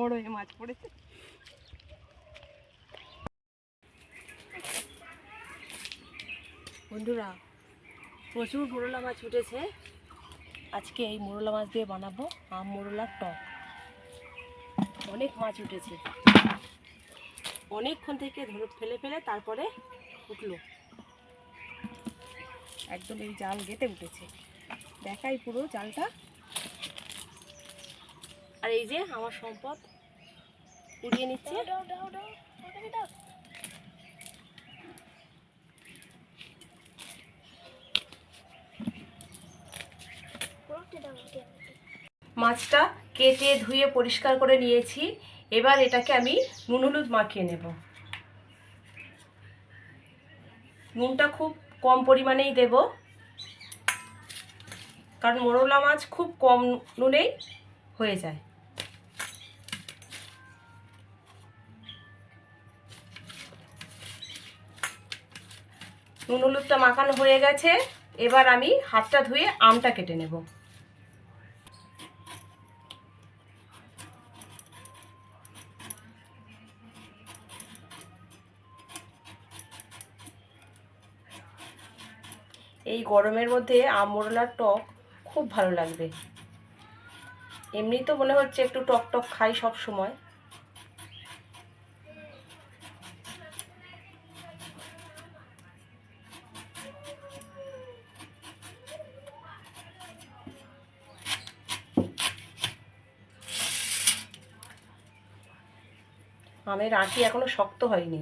বড় এ মাছ পড়েছে। বন্ধুরা, প্রচুর মোরলা মাছ উঠেছে। আজকে এই মোরলা মাছ দিয়ে বানাবো আম মোরলার টক। অনেক মাছ উঠেছে। অনেকক্ষণ থেকে ধরে ফেলে ফেলে তারপরে উঠল। একদম এই জাল গেটে উঠেছে। দেখাই পুরো জালটা। আর এই যে আমার সম্পদ উড়িয়ে নিচ্ছে। মাছটা কেটে ধুয়ে পরিষ্কার করে নিয়েছি। এবার এটাকে আমি নুন হলুদ মাখিয়ে নেব। নুনটা খুব কম পরিমাণেই দেব। কারণ মোরলা মাছ খুব কম নুনেই হয়ে যায়। নুন হলুদটা মাখানো হয়ে গেছে। এবার আমি হাতটা ধুয়ে আমটা কেটে নেব। এই গরমের মধ্যে আম মোরলার টক খুব ভালো লাগবে। এমনি তো মনে হচ্ছে একটু টক টক খাই সব সময়। আমের আঁটি এখনও শক্ত হয়নি।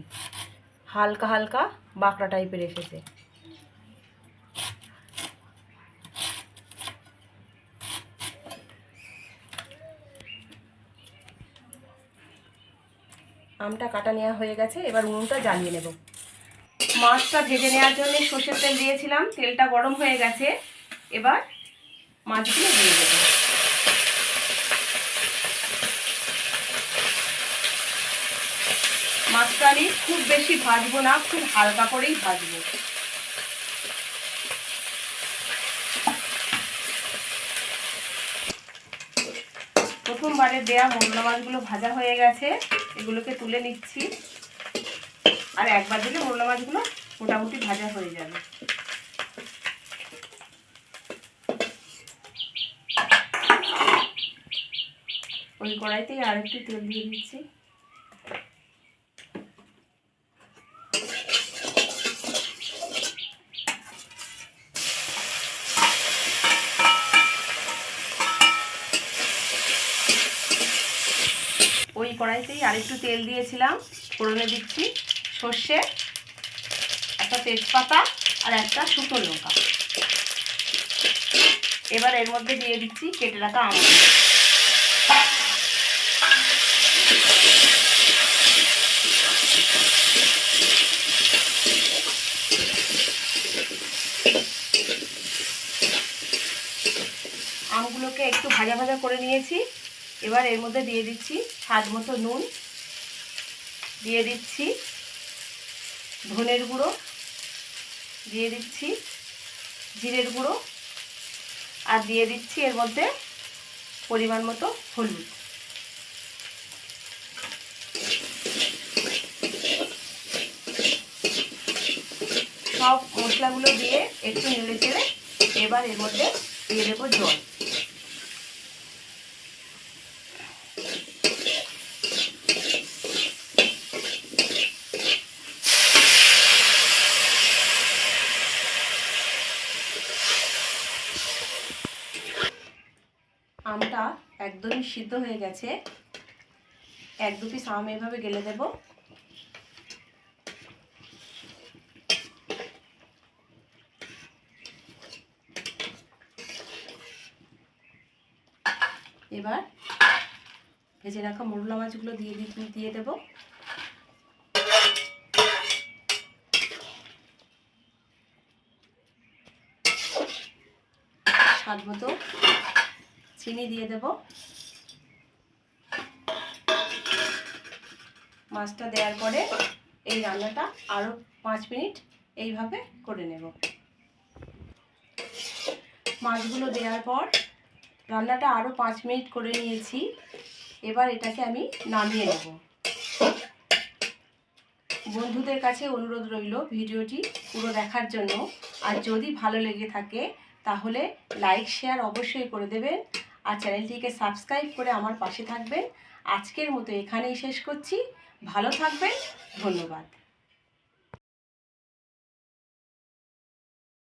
হালকা হালকা বাঁকড়া টাইপের এসেছে। আমটা কাটা নেওয়া হয়ে গেছে, এবার উনুনটা জ্বালিয়ে নেব। মাছটা ভেজে নেওয়ার জন্য সর্ষের তেল দিয়েছিলাম, তেলটা গরম হয়ে গেছে, এবার মাছগুলো দিয়ে দেবো। মাছটা খুব বেশি ভাজবো না, খুব হালকা করেই ভাজবো। প্রথমবারে দেয়া মোরলা মাছগুলো ভাজা হয়ে গেছে, এগুলোকে তুলে নিচ্ছি। আর একবার দিলে মোরলা মাছগুলো মোটামুটি ভাজা হয়ে যাবে। ওই কড়াইতেই আরেকটু তেল দিয়ে দিচ্ছি। কড়াইতেই আরেকটু তেল দিয়েছিলাম, ফোড়নে দিচ্ছি সর্ষে, একটা তেজপাতা আর একটা শুকনো লঙ্কা। এবার এর মধ্যে দিয়ে দিচ্ছি কেটে রাখা আম। আমগুলোকে একটু ভাজা ভাজা করে নিয়েছি। এবার এর মধ্যে দিয়ে দিচ্ছি স্বাদ মতো নুন দিয়ে দিচ্ছি, ধনের গুঁড়ো দিয়ে দিচ্ছি, জিরের গুঁড়ো আর দিয়ে দিচ্ছি এর মধ্যে পরিমাণ মতো হলুদ। সব মশলাগুলো দিয়ে একটু নেড়ে চেড়ে এবার এর মধ্যে দিয়ে দেবো জল। আমটা একদমই সিদ্ধ হয়ে গেছে। এক দু পিস আম এভাবে গেলে দেব। এবার ভেজে রাখা মোরলা মাছগুলো দিয়ে দিয়ে দেব। স্বাদ মতো চিনি দিয়ে দেব। মাছটা দেওয়ার পরে এই রান্নাটা আরও পাঁচ মিনিট এইভাবে করে নেব। মাছগুলো দেওয়ার পর রান্নাটা আরও পাঁচ মিনিট করে নিয়েছি। এবার এটাকে আমি নামিয়ে নেব। বন্ধুদের কাছে অনুরোধ রইল ভিডিওটি পুরো দেখার জন্য। আর যদি ভালো লেগে থাকে, তাহলে লাইক, শেয়ার অবশ্যই করে দেবেন। আর চ্যানেলটিকে সাবস্ক্রাইব করে আমার পাশে থাকবেন। আজকের মতো এখানেই শেষ করছি। ভালো থাকবেন। ধন্যবাদ।